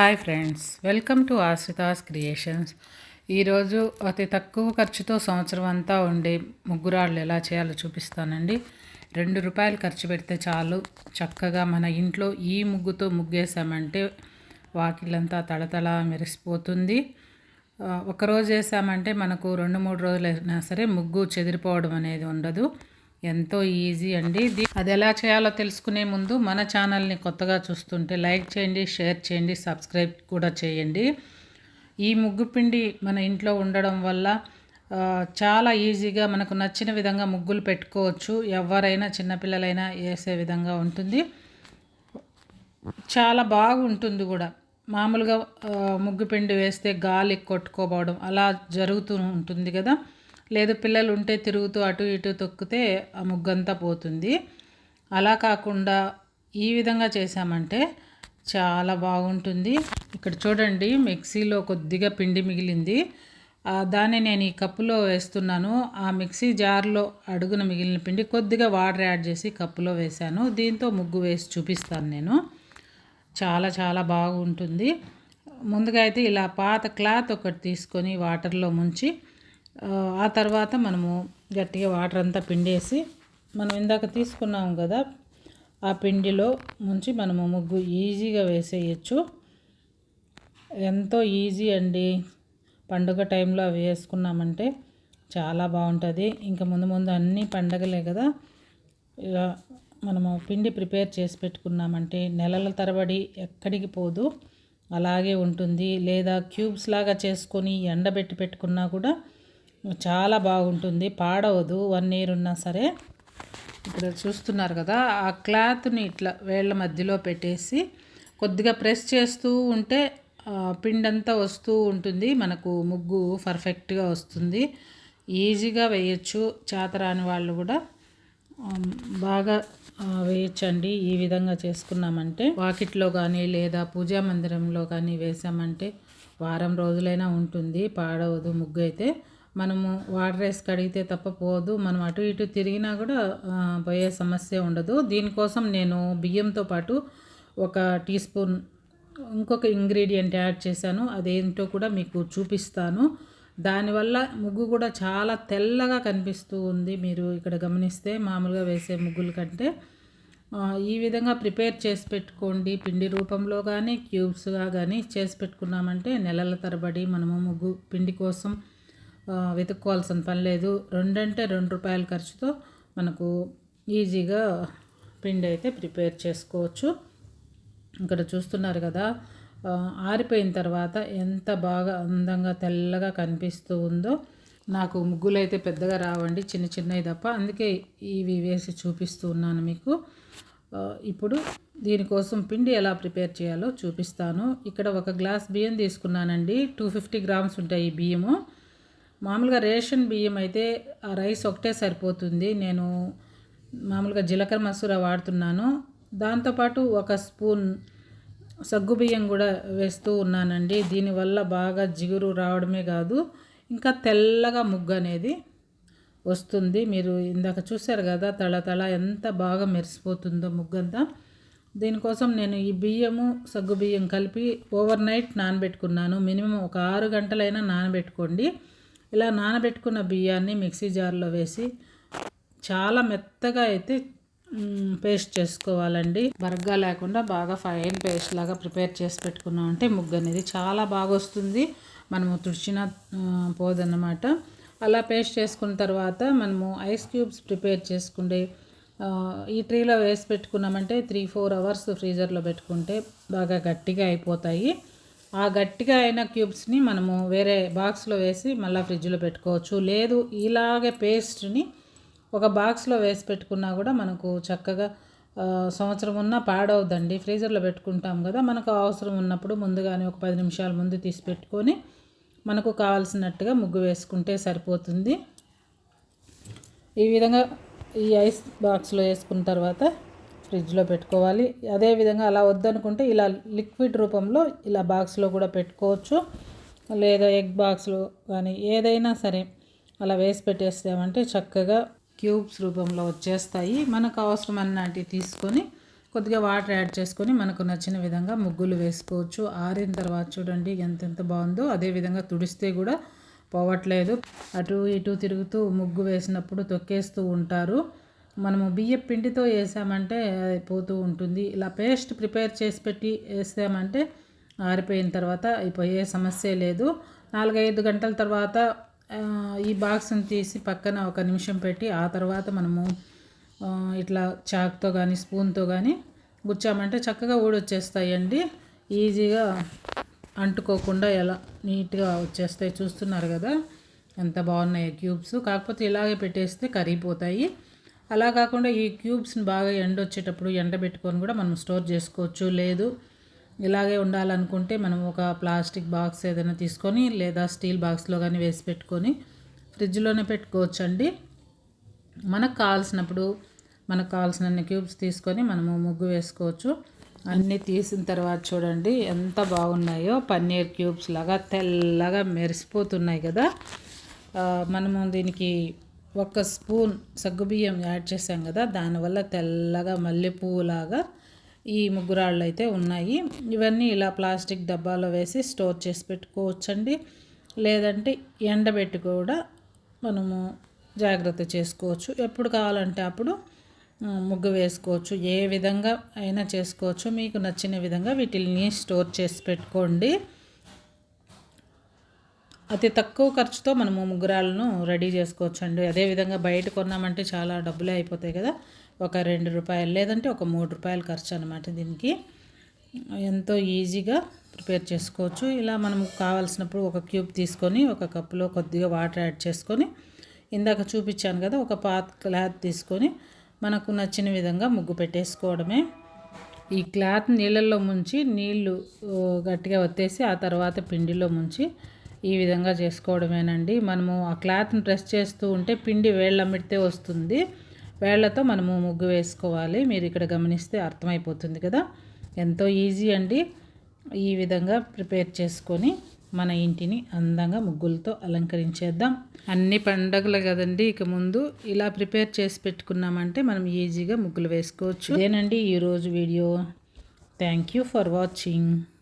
Hi friends welcome to Ashrita's creations. ఈరోజు అతి తక్కువ ఖర్చుతో సంవత్సరం అంతా ఉండే ముగ్గురాళ్ళు ఎలా చేయాలో చూపిస్తానండి. రెండు రూపాయలు ఖర్చు పెడితే చాలు. చక్కగా మన ఇంట్లో ఈ ముగ్గుతో ముగ్గేసామంటే వాకిలంతా తళతళ మెరిసిపోతుంది. ఒకరోజు వేసామంటే మనకు రెండు మూడు రోజులు అయినా సరే ముగ్గు చెదిరిపోవడం అనేది ఉండదు. ఎంతో ఈజీ అండి. ఇది అది ఎలా చేయాలో తెలుసుకునే ముందు మన ఛానల్ని కొత్తగా చూస్తుంటే లైక్ చేయండి షేర్ చేయండి సబ్స్క్రైబ్ కూడా చేయండి. ఈ ముగ్గు పిండి మన ఇంట్లో ఉండడం వల్ల చాలా ఈజీగా మనకు నచ్చిన విధంగా ముగ్గులు పెట్టుకోవచ్చు. ఎవరైనా చిన్నపిల్లలైనా వేసే విధంగా ఉంటుంది. చాలా బాగుంటుంది కూడా. మామూలుగా ముగ్గు పిండి వేస్తే గాలి కొట్టుకోపోవడం అలా జరుగుతూ ఉంటుంది కదా. లేదు పిల్లలు ఉంటే తిరుగుతూ అటు ఇటు తొక్కితే ఆ ముగ్గంతా పోతుంది. అలా కాకుండా ఈ విధంగా చేసామంటే చాలా బాగుంటుంది. ఇక్కడ చూడండి మిక్సీలో కొద్దిగా పిండి మిగిలింది. దాన్ని నేను ఈ కప్పులో వేస్తున్నాను. ఆ మిక్సీ జార్లో అడుగున మిగిలిన పిండి కొద్దిగా వాటర్ యాడ్ చేసి కప్పులో వేశాను. దీంతో ముగ్గు వేసి చూపిస్తాను నేను. చాలా చాలా బాగుంటుంది. ముందుగా అయితే ఇలా పాత క్లాత్ ఒకటి తీసుకొని వాటర్లో ముంచి ఆ, తర్వాత మనము గట్టిగా వాటర్ అంతా పిండేసి మనం ఇందాక తీసుకున్నాం కదా ఆ పిండిలో ముంచి మనము ముగ్గు ఈజీగా వేసేయచ్చు. ఎంతో ఈజీ అండి. పండుగ టైంలో అవి వేసుకున్నామంటే చాలా బాగుంటుంది. ఇంకా ముందు ముందు అన్నీ పండగలే కదా. ఇలా మనము పిండి ప్రిపేర్ చేసి పెట్టుకున్నామంటే నెలల తరబడి ఎక్కడికి పోదు. అలాగే ఉంటుంది. లేదా క్యూబ్స్ లాగా చేసుకొని ఎండబెట్టి పెట్టుకున్నా కూడా చాలా బాగుంటుంది పాడవదు వన్ ఇయర్ ఉన్నా సరే. ఇక్కడ చూస్తున్నారు కదా ఆ క్లాత్ని ఇట్లా వేళ్ళ మధ్యలో పెట్టేసి కొద్దిగా ప్రెస్ చేస్తూ ఉంటే పిండంతా వస్తూ ఉంటుంది. మనకు ముగ్గు పర్ఫెక్ట్గా వస్తుంది. ఈజీగా వేయచ్చు. చేతరాని వాళ్ళు కూడా బాగా వేయచ్చండి. ఈ విధంగా చేసుకున్నామంటే వాకిట్లో కానీ లేదా పూజా మందిరంలో కానీ వేసామంటే వారం రోజులైనా ఉంటుంది. పాడవదు ముగ్గు అయితే మనము వాటర్ వేసి కడిగితే తప్ప పోదు. మనం అటు ఇటు తిరిగినా కూడా పోయే సమస్య ఉండదు. దీనికోసం నేను బియ్యంతో పాటు ఒక టీ స్పూన్ ఇంకొక ఇంగ్రీడియంట్ యాడ్ చేశాను. అదేంటో కూడా మీకు చూపిస్తాను. దానివల్ల ముగ్గు కూడా చాలా తెల్లగా కనిపిస్తూ ఉంది. మీరు ఇక్కడ గమనిస్తే మామూలుగా వేసే ముగ్గుల కంటే ఈ విధంగా ప్రిపేర్ చేసి పెట్టుకోండి. పిండి రూపంలో కానీ క్యూబ్స్గా కానీ చేసి పెట్టుకున్నామంటే నెలల తరబడి మనము ముగ్గు పిండి కోసం వెతుక్కోవాల్సిన పని లేదు. రెండంటే రెండు రూపాయల ఖర్చుతో మనకు ఈజీగా పిండి అయితే ప్రిపేర్ చేసుకోవచ్చు. ఇక్కడ చూస్తున్నారు కదా ఆరిపోయిన తర్వాత ఎంత బాగా అందంగా తెల్లగా కనిపిస్తూ ఉందో. నాకు ముగ్గులు అయితే పెద్దగా రావండి చిన్న చిన్నవి తప్ప. అందుకే ఇవి వేసి చూపిస్తూ ఉన్నాను మీకు. ఇప్పుడు దీనికోసం పిండి ఎలా ప్రిపేర్ చేయాలో చూపిస్తాను. ఇక్కడ ఒక గ్లాస్ బియ్యం తీసుకున్నానండి. టూ ఫిఫ్టీ గ్రామ్స్ ఉంటాయి ఈ బియ్యము. మామూలుగా రేషన్ బియ్యం అయితే ఆ రైస్ ఒకటే సరిపోతుంది. నేను మామూలుగా జీలకర్ర మసూర వాడుతున్నాను. దాంతోపాటు ఒక స్పూన్ సగ్గు బియ్యం కూడా వేస్తూ ఉన్నానండి. దీనివల్ల బాగా జిగురు రావడమే కాదు ఇంకా తెల్లగా ముగ్గు అనేది వస్తుంది. మీరు ఇందాక చూశారు కదా తల తల ఎంత బాగా మెరిసిపోతుందో ముగ్గంతా. దీనికోసం నేను ఈ బియ్యము సగ్గు బియ్యం కలిపి ఓవర్ నైట్ నానబెట్టుకున్నాను. మినిమం ఒక ఆరు గంటలైనా నానబెట్టుకోండి. ఇలా నానబెట్టుకున్న బియ్యాన్ని మిక్సీ జార్లో వేసి చాలా మెత్తగా అయితే పేస్ట్ చేసుకోవాలండి. బరగ్గా లేకుండా బాగా ఫైన్ పేస్ట్ లాగా ప్రిపేర్ చేసి పెట్టుకున్నాం అంటే ముగ్గు అనేది చాలా బాగా వస్తుంది. మనము తుడిచిన పోదన్నమాట. అలా పేస్ట్ చేసుకున్న తర్వాత మనము ఐస్ క్యూబ్స్ ప్రిపేర్ చేసుకుంటే ఈ ట్రీలో వేసి పెట్టుకున్నామంటే త్రీ ఫోర్ అవర్స్ ఫ్రీజర్లో పెట్టుకుంటే బాగా గట్టిగా అయిపోతాయి. ఆ గట్టిగా అయిన క్యూబ్స్ని మనము వేరే బాక్స్లో వేసి మళ్ళీ ఫ్రిడ్జ్లో పెట్టుకోవచ్చు. లేదు ఇలాగే పేస్ట్ని ఒక బాక్స్లో వేసి పెట్టుకున్నా కూడా మనకు చక్కగా సంవత్సరం ఉన్నా పాడవద్దండి. ఫ్రీజర్లో పెట్టుకుంటాం కదా మనకు అవసరం ఉన్నప్పుడు ముందుగానే ఒక పది నిమిషాల ముందు తీసి పెట్టుకొని మనకు కావాల్సినట్టుగా ముగ్గు వేసుకుంటే సరిపోతుంది. ఈ విధంగా ఈ ఐస్ బాక్స్లో వేసుకున్న తర్వాత ఫ్రిడ్జ్లో పెట్టుకోవాలి. అదే విధంగా అలా వద్దనుకుంటే ఇలా లిక్విడ్ రూపంలో ఇలా బాక్స్లో కూడా పెట్టుకోవచ్చు. లేదా ఎగ్ బాక్స్లో కానీ ఏదైనా సరే అలా వేసి పెట్టేస్తామంటే చక్కగా క్యూబ్స్ రూపంలో వచ్చేస్తాయి. మనకు అవసరమన్నటి తీసుకొని కొద్దిగా వాటర్ యాడ్ చేసుకొని మనకు నచ్చిన విధంగా ముగ్గులు వేసుకోవచ్చు. ఆరిన తర్వాత చూడండి ఎంతెంత బాగుందో. అదే విధంగా తుడిస్తే కూడా పోవట్లేదు. అటు ఇటు తిరుగుతూ ముగ్గు వేసినప్పుడు తొక్కేస్తూ ఉంటారు. మనము బియ్యం పిండితో వేసామంటే అది పోతూ ఉంటుంది. ఇలా పేస్ట్ ప్రిపేర్ చేసి పెట్టి వేసామంటే ఆరిపోయిన తర్వాత అయిపోయే సమస్య లేదు. నాలుగైదు గంటల తర్వాత ఈ బాక్స్ని తీసి పక్కన ఒక నిమిషం పెట్టి ఆ తర్వాత మనము ఇట్లా చాక్తో కానీ స్పూన్తో కానీ గుచ్చామంటే చక్కగా ఊడొచ్చేస్తాయండి. ఈజీగా అంటుకోకుండా ఎలా నీట్గా వచ్చేస్తాయి చూస్తున్నారు కదా. ఎంత బాగున్నాయి క్యూబ్స్. కాకపోతే ఇలాగే పెట్టేస్తే కరిగిపోతాయి. అలా కాకుండా ఈ క్యూబ్స్ని బాగా ఎండొచ్చేటప్పుడు ఎండబెట్టుకొని కూడా మనం స్టోర్ చేసుకోవచ్చు. లేదు ఇలాగే ఉండాలనుకుంటే మనం ఒక ప్లాస్టిక్ బాక్స్ ఏదైనా తీసుకొని లేదా స్టీల్ బాక్స్లో కానీ వేసి పెట్టుకొని ఫ్రిడ్జ్లోనే పెట్టుకోవచ్చండి. మనకు కావాల్సినప్పుడు మనకు కావాల్సినన్ని క్యూబ్స్ తీసుకొని మనము ముగ్గు వేసుకోవచ్చు. అన్నీ తీసిన తర్వాత చూడండి ఎంత బాగున్నాయో. పన్నీర్ క్యూబ్స్ లాగా తెల్లగా మెరిసిపోతున్నాయి కదా. మనము దీనికి ఒక స్పూన్ సగ్గుబియ్యం యాడ్ చేసాం కదా దానివల్ల తెల్లగా మల్లెపువ్వులాగా ఈ ముగ్గురాళ్ళు అయితే ఉన్నాయి. ఇవన్నీ ఇలా ప్లాస్టిక్ డబ్బాలో వేసి స్టోర్ చేసి పెట్టుకోవచ్చండి. లేదంటే ఎండబెట్టి కూడా మనము జాగ్రత్త చేసుకోవచ్చు. ఎప్పుడు కావాలంటే అప్పుడు ముగ్గు వేసుకోవచ్చు. ఏ విధంగా అయినా చేసుకోవచ్చు. మీకు నచ్చిన విధంగా వీటిని స్టోర్ చేసి పెట్టుకోండి. అతి తక్కువ ఖర్చుతో మనము ముగ్గురాలను రెడీ చేసుకోవచ్చు అండి అదేవిధంగా బయట కొన్నామంటే చాలా డబ్బులే అయిపోతాయి కదా. ఒక రెండు రూపాయలు లేదంటే ఒక మూడు రూపాయలు ఖర్చు అనమాట దీనికి. ఎంతో ఈజీగా ప్రిపేర్ చేసుకోవచ్చు. ఇలా మనం కావాల్సినప్పుడు ఒక క్యూబ్ తీసుకొని ఒక కప్పులో కొద్దిగా వాటర్ యాడ్ చేసుకొని ఇందాక చూపించాను కదా ఒక పాత్ క్లాత్ తీసుకొని మనకు నచ్చిన విధంగా ముగ్గు పెట్టేసుకోవడమే. ఈ క్లాత్ నీళ్ళల్లో ముంచి నీళ్ళు గట్టిగా వత్తేసి ఆ తర్వాత పిండిలో ముంచి ఈ విధంగా చేసుకోవడమేనండి. మనము ఆ క్లాత్ని ప్రెస్ చేస్తూ ఉంటే పిండి వేళ్ళమిడితే వస్తుంది. వేళ్ళతో మనము ముగ్గు వేసుకోవాలి. మీరు ఇక్కడ గమనిస్తే అర్థమైపోతుంది కదా. ఎంతో ఈజీ అండి ఈ విధంగా ప్రిపేర్ చేసుకొని మన ఇంటిని అందంగా ముగ్గులతో అలంకరించేద్దాం. అన్ని పండగలు కదండి. ఇక ముందు ఇలా ప్రిపేర్ చేసి పెట్టుకున్నామంటే మనం ఈజీగా ముగ్గులు వేసుకోవచ్చు. ఇదేనండి ఈరోజు video. Thank you for watching.